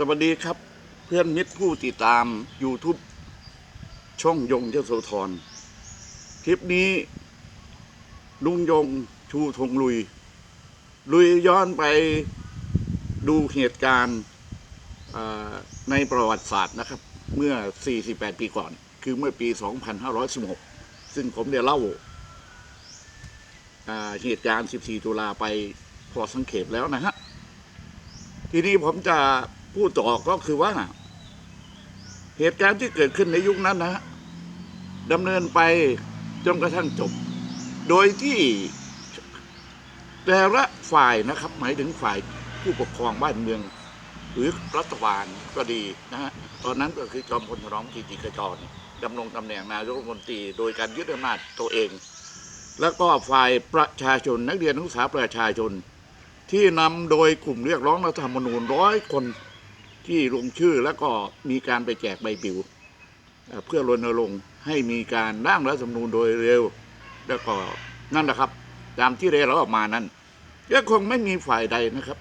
สวัสดีครับเพื่อนมิตรผู้ติดตาม YouTube ช่องยงเจ้าโสธรคลิปนี้ลุงยงชูธงลุย ลุยย้อนไปดูเหตุการณ์ในประวัติศาสตร์นะครับ เมื่อ 48 ปีก่อน คือเมื่อปี 2516 ซึ่งผมได้เล่าเหตุการณ์ 14 ตุลาไปพอสังเขปแล้วนะฮะ ทีนี้ผมจะ พูดต่อก็คือว่า เหตุการณ์ที่เกิดขึ้นในยุคนั้นนะฮะดำเนินไปจนกระทั่งจบ โดยที่แต่ละฝ่ายนะครับ หมายถึงฝ่ายผู้ปกครองบ้านเมือง หรือรัฐบาลก็ดีนะฮะตอนนั้นก็คือจอมพลถนอมกิติขจรดำรงตำแหน่งนายกรัฐมนตรีโดยการยึดอำนาจตัวเอง แล้วก็ฝ่ายประชาชนนักเรียนนักศึกษาประชาชน ที่นำโดยกลุ่มเรียกร้องรัฐธรรมนูญร้อยคน ที่ลงชื่อแล้วก็มีการไปแจกใบปลิว เพื่อรณรงค์ให้มีการร่างรัฐธรรมนูญโดยเร็ว แล้วก็นั่นแหละครับ ตามที่ได้เราออกมานั้นก็คงไม่มีฝ่ายใดนะครับ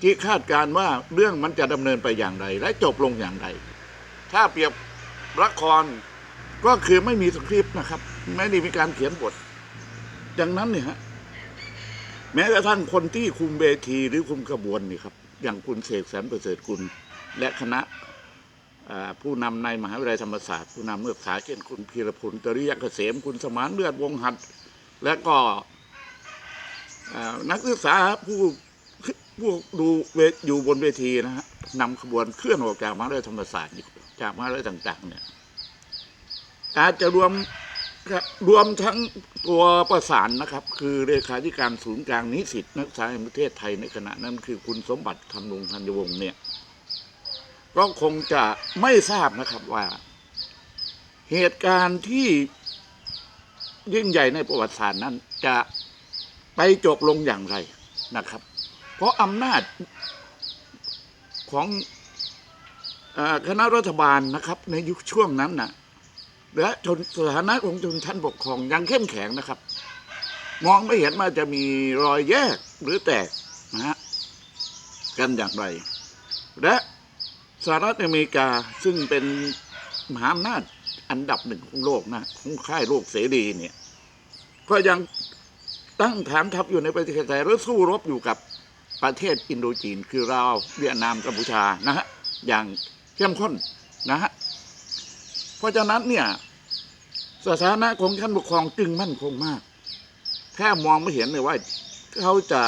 ที่คาดการณ์ว่าเรื่องมันจะดำเนินไปอย่างไร และจบลงอย่างไร ถ้าเปรียบละครก็คือไม่มีสคริปต์นะครับ ไม่ได้มีการเขียนบท ดังนั้นเนี่ยฮะแม้กระทั่งคนที่คุมเวทีหรือคุมขบวนนี่ครับ อย่างคุณเสกสรรประเสริฐกุล และคณะผู้นำในมหาวิทยาลัยธรรมศาสตร์ ผู้นำเลือกษาเช่นคุณพีรพลตริยเกษมคุณสมานเลือดวงหัด และก็นักศึกษาผู้ผู้ดูอยู่บนเวทีนะฮะนำขบวนเคลื่อนออกจากมหาวิทยาลัยธรรมศาสตร์จากมหาวิทยาลัยต่าง ๆ เนี่ยอาจจะรวมครับรวมทั้งตัวประสานนะครับ คือเลขาธิการศูนย์กลางนิสิตนักศึกษาแห่งประเทศไทยในขณะนั้นคือคุณสมบัติธรรมรงธัญวงศ์เนี่ย ก็คงจะไม่ทราบนะครับว่า เหตุการณ์ที่ยิ่งใหญ่ในประวัติศาสตร์นั้น จะไปจบลงอย่างไรนะครับ เพราะอำนาจของคณะรัฐบาลนะครับ ในยุคช่วงนั้นน่ะและชนสถานะของชนชั้นปกครองยังเข้มแข็งนะครับ มองไม่เห็นว่าจะมีรอยแยกหรือแตกนะฮะกันอย่างไร และ สหรัฐอเมริกาซึ่งเป็นมหาอำนาจอันดับหนึ่งของโลกนะของค่ายโลกเสรีเนี่ย ก็ยังตั้งฐานทัพอยู่ในประเทศไทยและสู้รบอยู่กับประเทศอินโดจีน คือลาวเวียดนามกัมพูชานะฮะอย่างเข้มข้นนะฮะเพราะฉะนั้นเนี่ยสถานะของท่านปกครองจึงมั่นคงมากแทบมองไม่เห็นเลยว่าเขาจะ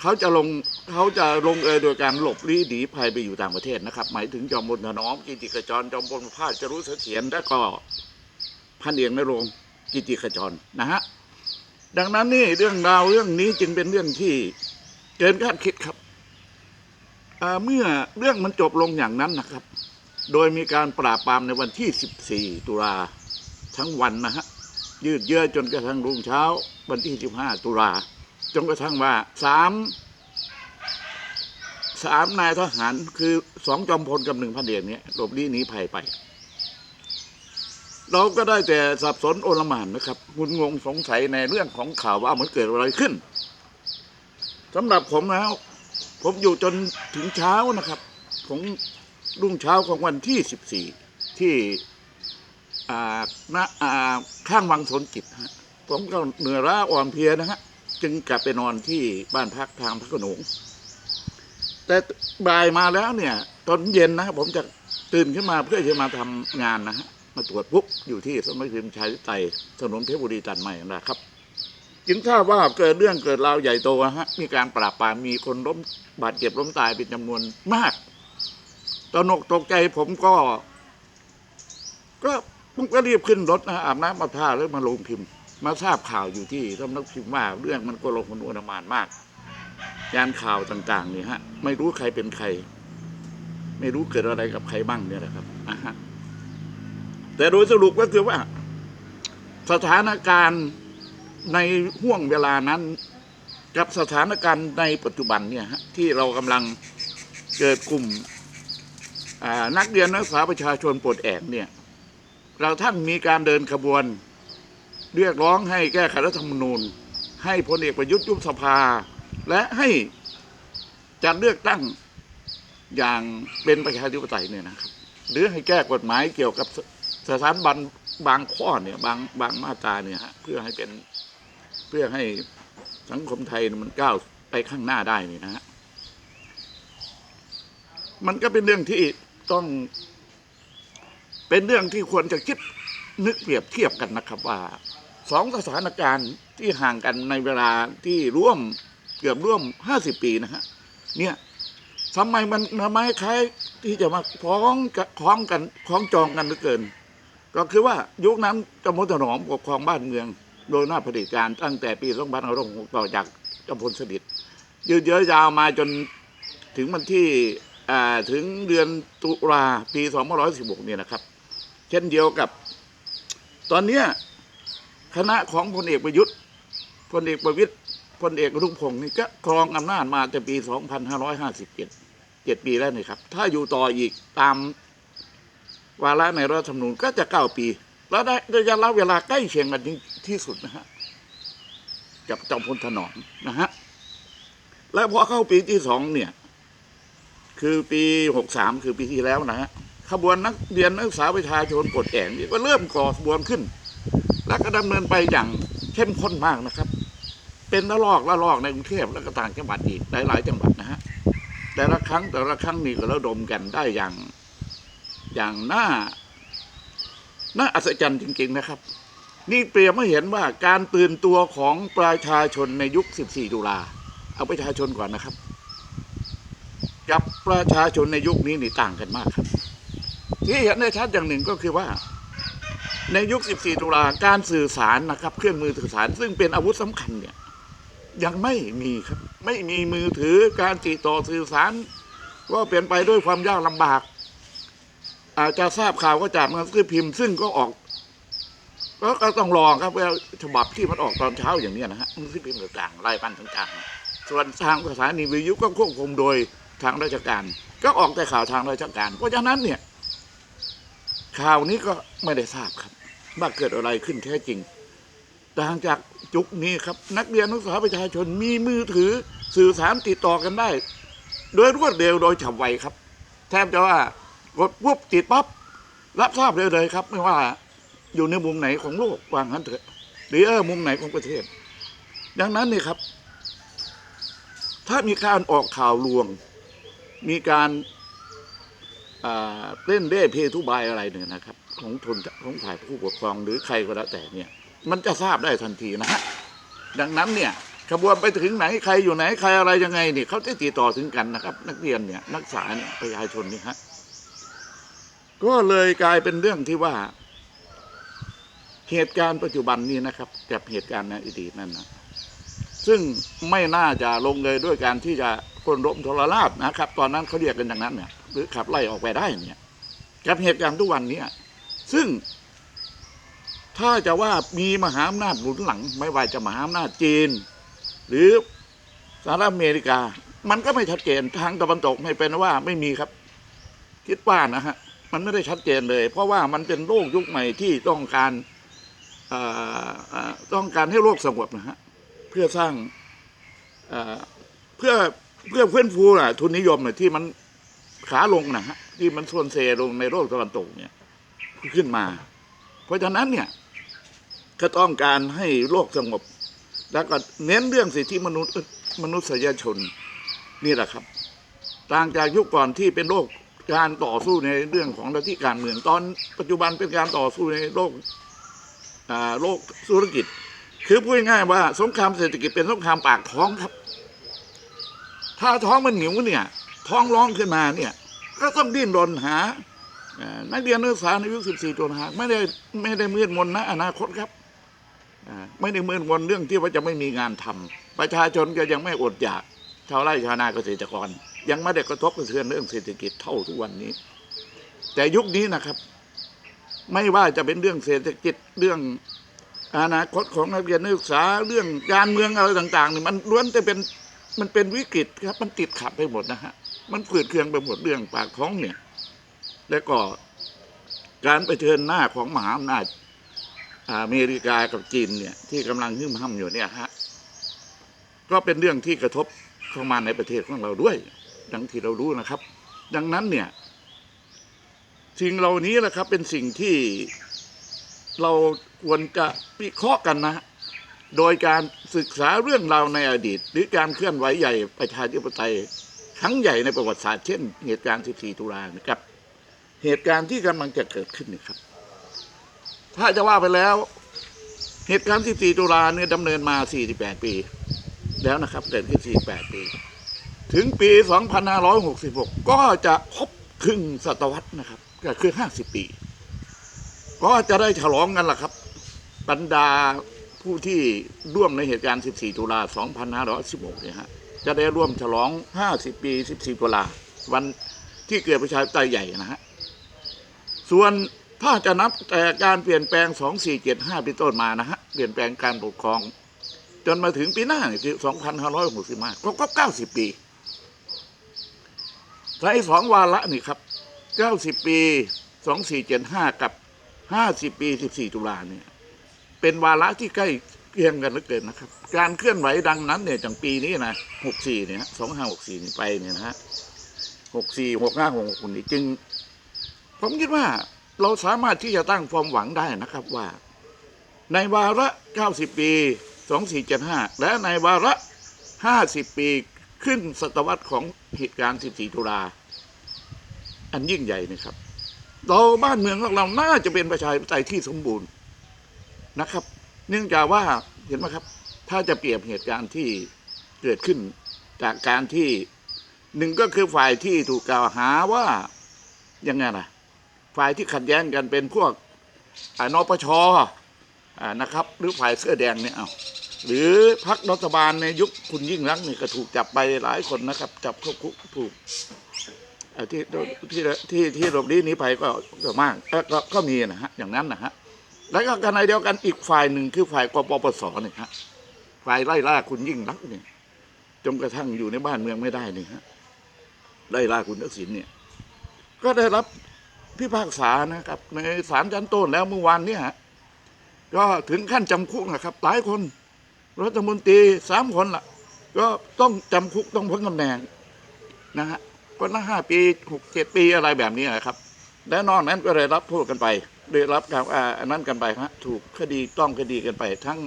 เขาจะลง เขาจะลงเอยโดยการหลบลี้หนีภัยไปอยู่ต่างประเทศนะครับ หมายถึงจอมพลถนอมกิติขจรจอมพลพาดจรุเสถียรและก็พันเอกนรงกิติขจรนะฮะดังนั้นนี่เรื่องราวเรื่องนี้จึงเป็นเรื่องที่เกินคาดคิดครับเมื่อเรื่องมันจบลงอย่างนั้นนะครับ โดยมีการปราบปรามในวันที่ 14 ตุลาทั้งวันนะฮะยืดเยื้อจนกระทั่งรุ่งเช้า วันที่ 15 ตุลาจนกระทั่งว่าสาม สามนายทหารคือสองจอมพลกับหนึ่งพันเดชเนี่ยหลบลี้หนีภัยไป เราก็ได้แต่สับสนโอลหมานนะครับงุนงงสงสัยในเรื่องของข่าวว่ามันเกิดอะไรขึ้นสำหรับผมแล้ว ผมอยู่จนถึงเช้านะครับของรุ่งเช้าของวันที่14ที่อ่าณอ่าข้างวังสนจิตฮะผมก็เหนื่อยล้าอ่อนเพลียนะฮะจึงกลับไปนอนที่บ้านพักทางพระโขนง แต่บ่ายมาแล้วเนี่ย ตอนเย็นนะผมจะตื่นขึ้นมาเพื่อจะมาทำงานนะฮะมาตรวจปุ๊บอยู่ที่สมัยพิมพ์ชายไตถนนเพชรบุรีตัดใหม่นะครับจึงทราบว่าเกิดเรื่องเกิดราวใหญ่โตฮะมีการปราบปรามมีคนล้มบาดเจ็บล้มตายเป็นจำนวนมากตระหนกตกใจผมก็ ก็ผมก็รีบขึ้นรถนะอาบน้ำมาท่าแล้วมาลงพิมพ์ มาทราบข่าวอยู่ที่สำนักพิมพ์ว่าเรื่องมันก็ลงมันอุนมานมาก ยานข่าวต่างๆนี่ฮะ ไม่รู้ใครเป็นใคร ไม่รู้เกิดอะไรกับใครบ้างเนี่ยนะครับอะฮะแต่โดยสรุปก็คือว่า สถานการณ์ในห่วงเวลานั้น กับสถานการณ์ในปัจจุบันเนี่ยฮะที่เรากำลังเกิดกลุ่มนักเรียนนักศึกษาประชาชนปลดแอกเนี่ย เราท่านมีการเดินขบวน เรียกร้องให้แก้ไขรัฐธรรมนูญ ให้พลเอกประยุทธ์ยุบสภา และให้จัดเลือกตั้งอย่างเป็นประชาธิปไตยเนี่ยนะครับ หรือให้แก้กฎหมายเกี่ยวกับสถานบันบางข้อเนี่ยบางบางมาตราเนี่ยฮะเพื่อให้เป็นเพื่อให้สังคมไทยมันก้าวไปข้างหน้าได้นี่นะฮะมันก็เป็นเรื่องที่ต้อง เป็นเรื่องที่ควรจะคิดนึกเปรียบเทียบกันนะครับว่าสองสถานการณ์ที่ห่างกันในเวลาที่ร่วม เกือบร่วมห้าสิบปีนะฮะเนี่ยทำไมมันทำไมคล้ายที่จะมาคล้องกับคล้องกันคล้องจองกันเหลือเกิน ก็คือว่ายุคนั้นกำมลถนอมปกครองบ้านเมือง โดยหน้าเผด็จการตั้งแต่ปี2506ต่อจากกำพลสฤษดิ์ยืดเยื้อยาวมาจนถึงวันที่ถึงเดือนตุลาปี2516เนี่ยนะครับ เช่นเดียวกับ ตอนเนี้ยคณะของพลเอกประยุทธ์พลเอกประวิตย พลเอกอนุพงศ์นี่ก็ครองอำนาจมาแต่ปี 2557เจ็ดปีแล้วนี่ครับ ถ้าอยู่ต่ออีกตามวาระในรัฐธรรมนูญก็จะเก้าปี แล้วได้ระยะเวลาใกล้เคียงกันที่สุดนะฮะกับจอมพลถนอมนะฮะ แล้วพอเข้าปีที่สองเนี่ย คือปีหกสามคือปีที่แล้วนะฮะขบวนนักเรียนนักศึกษาประชาชนปลดแอกนี่ก็เริ่มก่อขบวนขึ้น แล้วก็ดำเนินไปอย่างเข้มข้นมากนะครับ เป็นละลอกละลอกในกรุงเทพแล้วก็ต่างจังหวัดอีกหลายๆจังหวัดนะฮะแต่ละครั้งแต่ละครั้งนี่ก็ระดมกันได้อย่างอย่างน่าน่าอัศจรรย์จริง ๆนะครับ นี่เปรียบมาเห็นว่าการตื่นตัวของประชาชนในยุค 14 ตุลาเอาประชาชนก่อนนะครับ กับประชาชนในยุคนี้นี่ต่างกันมากครับ ที่เห็นได้ชัดอย่างหนึ่งก็คือว่า ในยุค 14 ตุลาการสื่อสารนะครับ เครื่องมือสื่อสารซึ่งเป็นอาวุธสำคัญเนี่ย ยังไม่มีครับ ไม่มีมือถือการติดต่อสื่อสารก็เป็นไปด้วยความยากลำบาก อาจจะทราบข่าวก็จากหนังสือพิมพ์ซึ่งก็ออกก็ก็ต้องรอครับว่าฉบับที่มันออกตอนเช้าอย่างนี้นะฮะหนังสือพิมพ์ต่างๆรายปันต่างๆ ส่วนทางสถานีวิทยุก็ควบคุมโดยทางราชการ ก็ออกแต่ข่าวทางราชการ เพราะฉะนั้นเนี่ย ข่าวนี้ก็ไม่ได้ทราบครับว่าเกิดอะไรขึ้นแท้จริงต่างจาก จุกนี้ครับ นักเรียนนักศึกษาประชาชนมีมือถือสื่อสารติดต่อกันได้ โดยรวดเร็วโดยฉับไวครับ แทบจะว่ากดปุ๊บติดปั๊บรับทราบเลยเลยครับ ไม่ว่าอยู่ในมุมไหนของโลกวางนั้นเถอะหรือเออมุมไหนของประเทศ ดังนั้นนี่ครับ ถ้ามีการออกข่าวลวง มีการเล่นเล่เพทุบายอะไรเนี่ยนะครับ ของทนของฝ่ายผู้ปกครองหรือใครก็แล้วแต่เนี่ย มันจะทราบได้ทันทีนะฮะดังนั้นเนี่ยขบวนไปถึงไหนใครอยู่ไหนใครอะไรยังไงเนี่ยเขาจะติดต่อถึงกันนะครับ นักเรียนเนี่ยนักศึกษาเนี่ยประชาชนนี่ฮะก็เลยกลายเป็นเรื่องที่ว่า เหตุการณ์ปัจจุบันนี้นะครับกับเหตุการณ์ในอดีตนั่นนะซึ่งไม่น่าจะลงเลยด้วยการที่จะคนรบทรราชนะครับ ตอนนั้นเขาเรียกกันอย่างนั้นเนี่ยหรือขับไล่ออกไปได้เนี่ยกับเหตุการณ์ทุกวันเนี้ซึ่ง ถ้าจะว่ามีมหาอำนาจหนุนหลัง ไม่ว่าจะมหาอำนาจจีน หรือสหรัฐอเมริกา มันก็ไม่ชัดเจนทางตะวันตกไม่เป็นว่าไม่มีครับ คิดว่านะฮะมันไม่ได้ชัดเจนเลย เพราะว่ามันเป็นโลกยุคใหม่ที่ต้องการต้องการให้โลกสงบนะฮะเพื่อสร้างเพื่อเพื่อเพื่อนฟูน่ะทุนนิยมน่ะที่มันขาลงนะฮะที่มันส่วนเซลงในโลกตะวันตกเนี่ยขึ้นมา เพราะฉะนั้นเนี่ย ก็ต้องการให้โลกสงบ แล้วก็เน้นเรื่องสิทธิมนุษย์มนุษยชนนี่แหละครับ ต่างจากยุคก่อนที่เป็นโลกการต่อสู้ในเรื่องของลัทธิการเมืองตอนปัจจุบันเป็นการต่อสู้ในโลกโลกธุรกิจ คือพูดง่ายว่าสงครามเศรษฐกิจเป็นสงครามปากท้องครับ ถ้าท้องมันหิวเนี่ย ท้องร้องขึ้นมาเนี่ย ก็ต้องดิ้นรนหานักเรียนนักศึกษาในยุค14ตัวหากไม่ได้ไม่ได้มืดมนนะอนาคตครับ ไม่ได้มืดมนเรื่องที่ว่าจะไม่มีงานทำประชาชนก็ยังไม่อดอยากชาวไร่ชาวนาเกษตรกร ยังไม่ได้กระทบกระเทือนเรื่องเศรษฐกิจเท่าทุกวันนี้ แต่ยุคนี้นะครับ ไม่ว่าจะเป็นเรื่องเศรษฐกิจเรื่องอนาคตของนักเรียนนักศึกษาเรื่องการเมืองอะไรต่างๆเนี่ยมันล้วนแต่เป็นมันเป็นวิกฤตครับ มันติดขัดไปหมดนะฮะมันฝืดเคืองไปหมดเรื่องปากท้องเนี่ย แล้วก็การไปเชิญหน้าของมหาอำนาจ อเมริกากับจีนเนี่ยที่กำลังหึ่มห้ำอยู่เนี่ยฮะก็เป็นเรื่องที่กระทบเข้ามาในประเทศของเราด้วย ดังที่เรารู้นะครับ ดังนั้นเนี่ยสิ่งเหล่านี้แหละครับเป็นสิ่งที่เราควรจะวิเคราะห์กันนะฮะโดยการศึกษาเรื่องราวในอดีต หรือการเคลื่อนไหวใหญ่ประชาธิปไตยครั้งใหญ่ในประวัติศาสตร์เช่น เหตุการณ์ 14 ตุลานะครับ เหตุการณ์ที่กำลังจะเกิดขึ้นนี่ครับ ถ้าจะว่าไปแล้ว เหตุการณ์ 14 ตุลาเนี่ยดำเนินมา 48 ปี แล้วนะครับเกิดขึ้น 48 ปี ถึงปี 2566 ก็จะครบครึ่งศตวรรษนะครับ ก็คือ 50 ปี ก็จะได้ฉลองกันล่ะครับ บรรดาผู้ที่ร่วมในเหตุการณ์ 14 ตุลา 2516 เนี่ยฮะ จะได้ร่วมฉลอง 50 ปี 14 ตุลา วันที่เกิดประชาธิปไตยใหญ่นะฮะ ส่วน ถ้าจะนับแต่การเปลี่ยนแปลง 2475เป็นต้นมานะฮะ เปลี่ยนแปลงการปกครอง จนมาถึงปีหน้าเนี่ยคือ2565ครบครบ90 ปีใช้สองวาระนี่ครับ 90 ปี 2475 กับ 50 ปี 14 ตุลาเนี่ยเป็นวาระที่ใกล้เคียงกันเหลือเกินนะครับ การเคลื่อนไหวดังนั้นเนี่ยจากปีนี้นะ 64 เนี่ย2564นี่ไปเนี่ยนะฮะ 64 65 66นี่จึง ผมคิดว่า เราสามารถที่จะตั้งความหวังได้นะครับว่า ในวาระ 90 ปี 2475 และในวาระ 50 ปีขึ้นศตวรรษของเหตุการณ์ 14 ตุลา อันยิ่งใหญ่นะครับ เราบ้านเมืองของเราน่าจะเป็นประชาธิปไตยที่สมบูรณ์นะครับ เนื่องจากว่าเห็นไหมครับ ถ้าจะเปรียบเหตุการณ์ที่เกิดขึ้นจากการที่หนึ่งก็คือฝ่ายที่ถูกกล่าวหาว่ายังไงนะ ฝ่ายที่ขัดแย้งกันเป็นพวกอ่านปชนะครับ หรือฝ่ายเสื้อแดงเนี่ยเอาหรือพรรครัฐบาลในยุคคุณยิ่งรักษณ์นี่ยก็ถูกจับไปหลายคนนะครับ จับเข้าคุกถูกที่ที่ที่ที่หลบหนีหนีไปก็ก็มากก็ก็มีนะฮะอย่างนั้นนะฮะแล้วก็กันในเดียวกันอีกฝ่ายหนึ่งคือฝ่ายกปปสเนี่ยฮะฝ่ายไล่ล่าคุณยิ่งรักเนี่ยจนกระทั่งอยู่ในบ้านเมืองไม่ได้นี่ฮะไล่ล่าคุณทักษิณเนี่ย ก็ได้รับ พิพากษานะครับ ในศาลชั้นต้นแล้วเมื่อวานเนี่ยฮะก็ถึงขั้นจำคุกนะครับ หลายคนรัฐมนตรีสามคนล่ะ ก็ต้องจำคุกต้องพ้นตำแหน่งนะฮะก็ละห้าปีหกเจ็ดปีอะไรแบบนี้นะครับ และนอกนั้นก็ได้รับโทษกันไปได้รับการอ่าอันนั้นกันไปฮะถูกคดีต้องคดีกันไป ทั้ง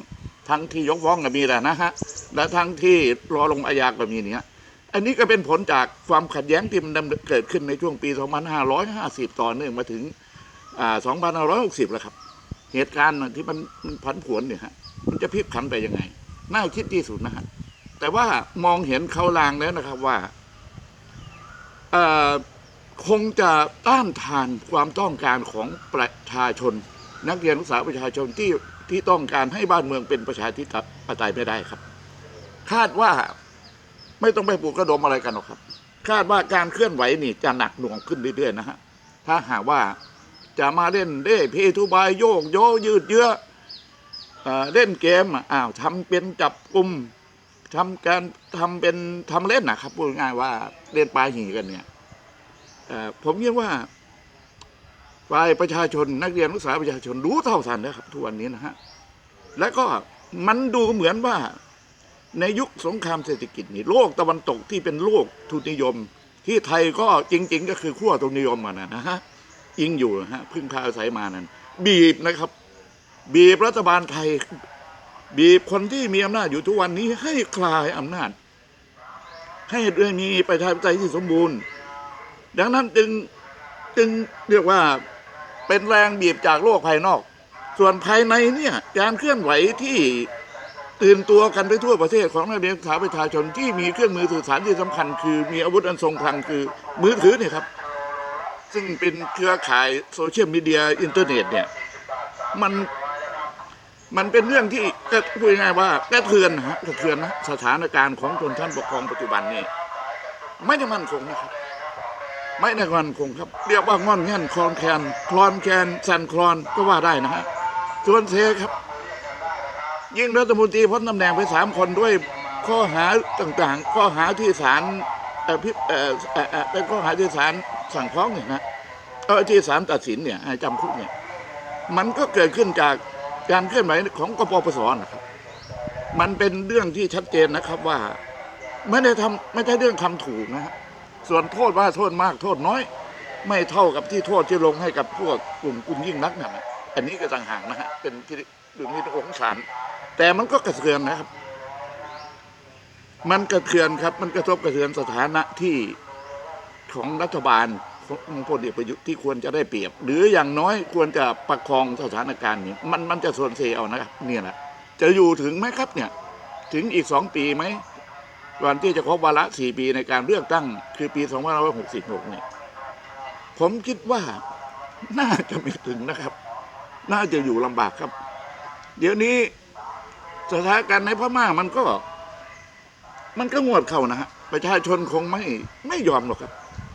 ทั้งที่ยกฟ้องก็มีแหละนะฮะและทั้งที่รอลงอาญาก็มีเนี่ย อันนี้ก็เป็นผลจากความขัดแย้งที่มันเกิดขึ้นในช่วงปี 2550 ต่อเนื่องมาถึง2560 แล้วครับ เหตุการณ์ที่มันมันผันผวนเนี่ยฮะมันจะพลิกผันไปยังไง น่าคิดที่สุดนะฮะแต่ว่ามองเห็นเขาลางแล้วนะครับว่าคงจะต้านทานความต้องการของประชาชน นักเรียนนักศึกษาประชาชนที่ที่ต้องการให้บ้านเมืองเป็นประชาธิปไตยไม่ได้ครับ คาดว่า ไม่ต้องไปปลูกกระดมอะไรกันหรอกครับ คาดว่าการเคลื่อนไหวนี่จะหนักหน่วงขึ้นเรื่อยๆนะฮะถ้าหากว่าจะมาเล่นเล่เพทุบายโยกโยยืดเยื้อเอ่อเล่นเกมอ้าวทำเป็นจับกลุ่มทำการทำเป็นทำเล่นนะครับพูดง่ายว่าเล่นปลาหีกันเนี่ยเอ่อผมคิดว่าฝ่ายประชาชนนักเรียนนักศึกษาประชาชนรู้เท่าทันแล้วครับทุกวันนี้นะฮะและก็มันดูเหมือนว่า ในยุคสงครามเศรษฐกิจนี่โลกตะวันตกที่เป็นโลกทุนนิยม ที่ไทยก็จริง ๆ ก็คือขั้วทุนนิยมอะนะนะฮะยิงอยู่ฮะพึ่งพาอาศัยมานั้นบีบนะครับ บีบรัฐบาลไทย บีบคนที่มีอำนาจอยู่ทุกวันนี้ให้คลายอำนาจ ให้ได้มีประชาธิปไตยที่สมบูรณ์ ดังนั้นจึงจึงเรียกว่าเป็นแรงบีบจากโลกภายนอก ส่วนภายในเนี่ยการเคลื่อนไหวที่ ตื่นตัวกันไปทั่วประเทศของนักเรียนสาประชาชนที่มีเครื่องมือสื่อสารที่สำคัญ คือมีอาวุธอันทรงพลังคือมือถือเนี่ยครับ ซึ่งเป็นเครือข่ายโซเชียลมีเดียอินเทอร์เน็ตเนี่ยมันมันเป็นเรื่องที่ก็พูดง่ายว่ากระเทือนนะฮะกระเทือนนะสถานการณ์ของชนชั้นปกครองปัจจุบันนี่ไม่ได้มั่นคงนะครับ ไม่ในวันคงครับ เรียกว่างอนแง่นคลอนแคนคลอนแคนสันคลอนก็ว่าได้นะฮะส่วนเซครับ ยิ่งรัฐมนตรีพ้นตำแหน่งไปสามคนด้วยข้อหาต่างๆ ข้อหาที่ศาลเอ่อพิเป็นข้อหาที่ศาลสั่งฟ้องเนี่ยนะเออที่ศาลตัดสินเนี่ยให้จำคุกเนี่ย มันก็เกิดขึ้นจากการเคลื่อนไหวของกปปสนะครับ มันเป็นเรื่องที่ชัดเจนนะครับว่าไม่ได้ทำไม่ใช่เรื่องคำถูกนะฮะส่วนโทษว่าโทษมากโทษน้อย ไม่เท่ากับที่โทษที่ลงให้กับพวกกลุ่มคุณยิ่งนักนั่นนะอันนี้ก็ต่างหากนะฮะเป็นที่เรื่องนี้ต้ององศาล แต่มันก็กระเทือนนะครับ มันกระเทือนครับ มันกระทบกระเทือนสถานะที่ของรัฐบาลของพลเอกประยุทธ์ที่ควรจะได้เปรียบ หรืออย่างน้อยควรจะประคองสถานการณ์นี้มันมันจะส่วนเสียเอานะครับ เนี่ยแหละจะอยู่ถึงไหมครับเนี่ย ถึงอีกสองปีไหมก่อนที่จะครบวาระสี่ปีในการเลือกตั้ง คือปีสองพันห้าร้อยหกสิบหกเนี่ยผมคิดว่าน่าจะไม่ถึงนะครับ น่าจะอยู่ลำบากครับ เดี๋ยวนี้ สถานการณ์ในพม่ามันก็ มันก็งวดเข้านะฮะประชาชนคงไม่ไม่ยอมหรอกครับ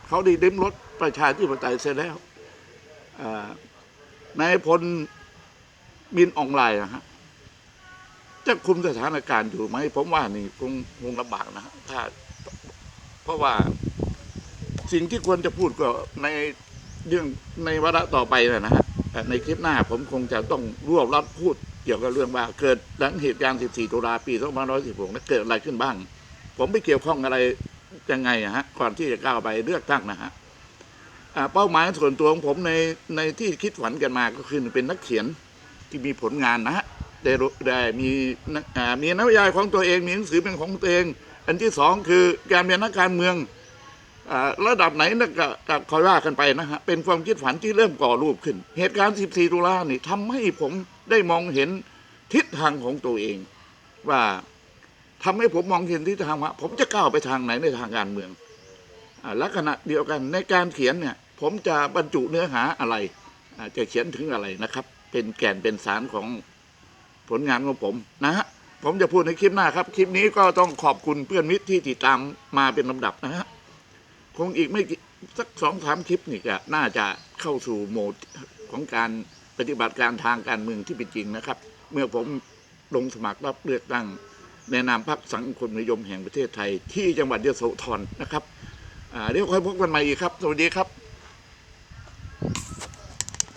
เขาได้ดิ้มรถประชาธิปไตยเสร็จแล้วนายพลมินออนไลน์นะฮะจะคุมสถานการณ์อยู่ไหมผมว่านี่คงคงลำบากนะฮะถ้า เพราะว่าสิ่งที่ควรจะพูดก็ในเรื่องในวาระต่อไปนะนะฮะในคลิปหน้าผมคงจะต้องรวบรัดพูด กี่ยวกับเรื่องว่าเกิดหลังเหตุการณ์ 14 ตุลาปี 2516นั้นเกิดอะไรขึ้นบ้าง ผมไม่เกี่ยวข้องอะไรยังไงอะฮะก่อนที่จะก้าวไปเลือกตั้งนะฮะเป้าหมายส่วนตัวของผมในในที่คิดฝันกันมาก็คือเป็นนักเขียนที่มีผลงานนะฮะได้ได้มีนักอ่ามีนวนิยายของตัวเองมีหนังสือเป็นของตัวเอง อันที่สองคือการเป็นนักการเมืองอระดับไหนนะก็ก็คอยว่ากันไปนะฮะเป็นความคิดฝันที่เริ่มก่อรูปขึ้น เหตุการณ์ 14 ตุลานี่ทำให้ผม ได้มองเห็นทิศทางของตัวเอง ว่าทำให้ผมมองเห็นทิศทางว่าผมจะก้าวไปทางไหนในทางการเมืองอ่าและขณะเดียวกันในการเขียนเนี่ย ผมจะบรรจุเนื้อหาอะไรอ่าจะเขียนถึงอะไรนะครับ เป็นแก่นเป็นสารของผลงานของผมนะฮะผมจะพูดในคลิปหน้าครับ คลิปนี้ก็ต้องขอบคุณเพื่อนมิตรที่ติดตามมาเป็นลำดับนะฮะคงอีกไม่สักสองสามคลิปนี่ก็น่าจะเข้าสู่โหมดของการ ปฏิบัติการทางการเมืองที่เป็นจริงนะครับ เมื่อผมลงสมัครรับเลือกตั้งในนามพรรคสังคมนิยมแห่งประเทศไทย ที่จังหวัดยโสธรนะครับเดี๋ยวค่อยพบกันใหม่อีกครับ สวัสดีครับ